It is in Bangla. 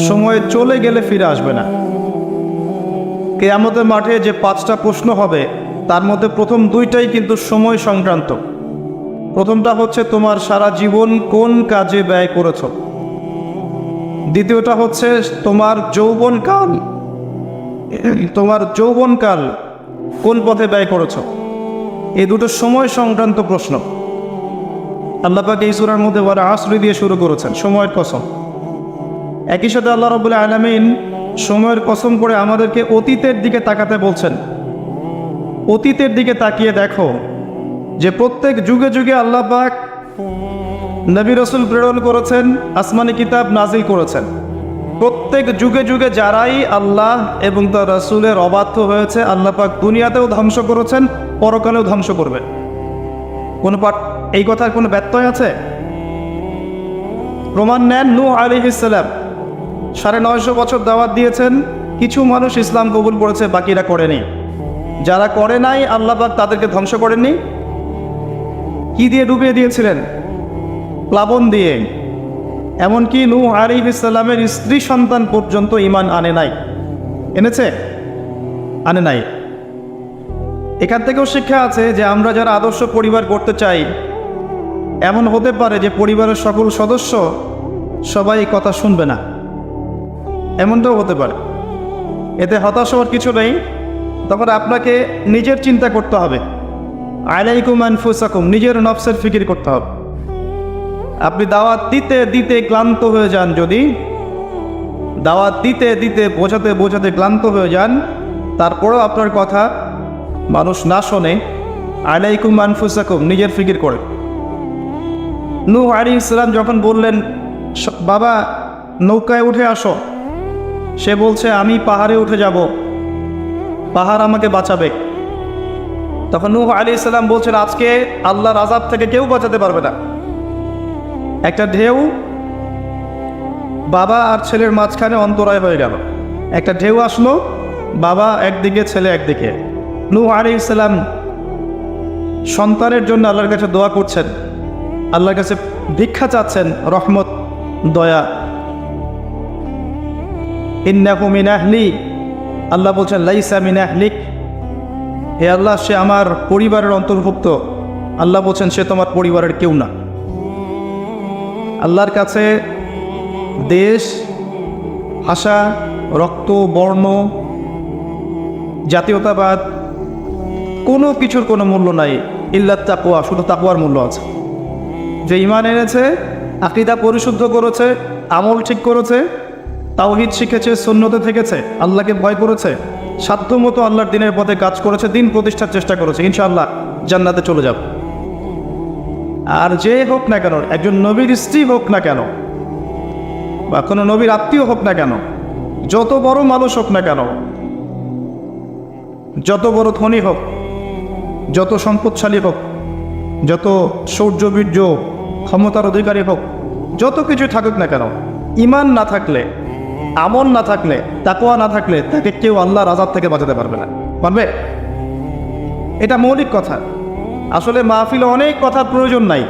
সময় চলে গেলে ফিরে আসবে না। কেয়ামতের মাঠে যে পাঁচটা প্রশ্ন হবে, তার মধ্যে প্রথম দুইটাই কিন্তু সময় সংক্রান্ত। প্রথমটা হচ্ছে, তোমার সারা জীবন কোন কাজে ব্যয় করেছ? দ্বিতীয়টা হচ্ছে, তোমার যৌবনকাল তোমার যৌবনকাল কোন পথে ব্যয় করেছ? এই দুটো সময় সংক্রান্ত প্রশ্ন। আল্লাপাকে এই সুরার মধ্যে ওরা আশ্রী দিয়ে শুরু করেছেন। সময়ের কসম। একই সাথে আল্লাহ রবুল্লাহ আলমিন সময়ের কসম করে আমাদেরকে অতীতের দিকে তাকাতে বলছেন। অতীতের দিকে তাকিয়ে দেখো যে প্রত্যেক যুগে যুগে আল্লাহ পাক নবী রসুল প্রেরণ করেছেন, আসমানি কিতাব নাজিল করেছেন। প্রত্যেক যুগে যুগে যারাই আল্লাহ এবং তার রসুলের অবাধ্য হয়েছে, আল্লাহ পাক দুনিয়াতেও ধ্বংস করেছেন, পরকালেও ধ্বংস করবেন। কোনো পাঠ, এই কথার কোনো ব্যত্যয় আছে? প্রমাণ নেন নু আলী ইসলাম সাড়ে নয়শো বছর দাওয়াত দিয়েছেন, কিছু মানুষ ইসলাম কবুল করেছে, বাকিরা করেনি। যারা করে নাই আল্লাহবাক তাদেরকে ধ্বংস করেননি। কি দিয়ে ডুবিয়ে দিয়েছিলেন? প্লাবন দিয়ে। এমনকি নু আলিফ ইসলামের স্ত্রী সন্তান পর্যন্ত ইমান আনে নাই। এনেছে? আনে নাই। এখান থেকেও শিক্ষা আছে যে আমরা যারা আদর্শ পরিবার করতে চাই, এমন হতে পারে যে পরিবারের সকল সদস্য সবাই কথা শুনবে না। এমনটাও হতে পারে। এতে হতাশ হওয়ার কিছু নেই, তখন আপনাকে নিজের চিন্তা করতে হবে। আলাইকুম আনফুসাকুম, নিজের নফসের ফিকির করতে হবে। আপনি দাওয়াত দিতে দিতে ক্লান্ত হয়ে যান যদি। দাওয়াত দিতে দিতে বোঝাতে বোঝাতে ক্লান্ত হয়ে যান, তারপরেও আপনার কথা মানুষ না শোনে। আলাইকুম আনফুসাকুম, নিজের ফিকির করে। নূহ আলী ইসলাম যখন বললেন, বাবা, নৌকায় উঠে আসো। সে বলছে, আমি পাহাড়ে উঠে যাব। পাহাড় আমাকে বাঁচাবে। তখন নূহ আলী ইসলাম বলছেন, আজকে আল্লাহর আজাব থেকে কেউ বাঁচাতে পারবে না। একটা ঢেউ বাবা আর ছেলের মাঝখানে অন্তরায় হয়ে গেল। একটা ঢেউ আসলো, বাবা একদিকে, ছেলে একদিকে। নূহ আলী ইসলাম সন্তানের জন্য আল্লাহর কাছে দোয়া করছেন। আল্লাহর কাছে ভিক্ষা চাচ্ছেন, রহমত, দয়া। আল্লাহ বলছেন, লাইসা মিনাহলিক হে আল্লাহ, সে আমার পরিবারের অন্তর্ভুক্ত। আল্লাহ বলছেন, সে তোমার পরিবারের কেউ না। আল্লাহর কাছে দেশ, ভাষা, রক্ত, বর্ণ, জাতীয়তাবাদ, কোনো কিছুর কোনো মূল্য নাই। ইল্লাত তাকুয়া শুধু তাকুয়ার মূল্য আছে। যে ইমান এনেছে, আকিদা পরিশুদ্ধ করেছে, আমল ঠিক করেছে তাওহিদ শিখেছে সন্ন্যতে থেকেছে, আল্লাহকে ভয় করেছে সাধ্য মতো আল্লাহর দিনের পথে কাজ করেছে, দিন প্রতিষ্ঠার চেষ্টা করেছে, ইনশাআল্লাহ জান্নাতে চলে যাব। আর যে হোক না কেন, একজন নবীর স্ত্রী হোক না কেন, বা কোনো নবীর আত্মীয় হোক না কেন, যত বড় মানুষ হোক না কেন, যত বড় ধনী হোক, যত সম্পদশালী হোক, যত শৌর্যবীর্য ক্ষমতার অধিকারী হোক, যত কিছু থাকুক না কেন, ইমান না থাকলে আমল না থাকলে তাকোয়া না থাকলে তাকে কেউ আল্লাহ রাজার থেকে বাঁচাতে পারবে না। পারবে? এটা মৌলিক কথা। আসলে মাহফিলে অনেক কথার প্রয়োজন নাই।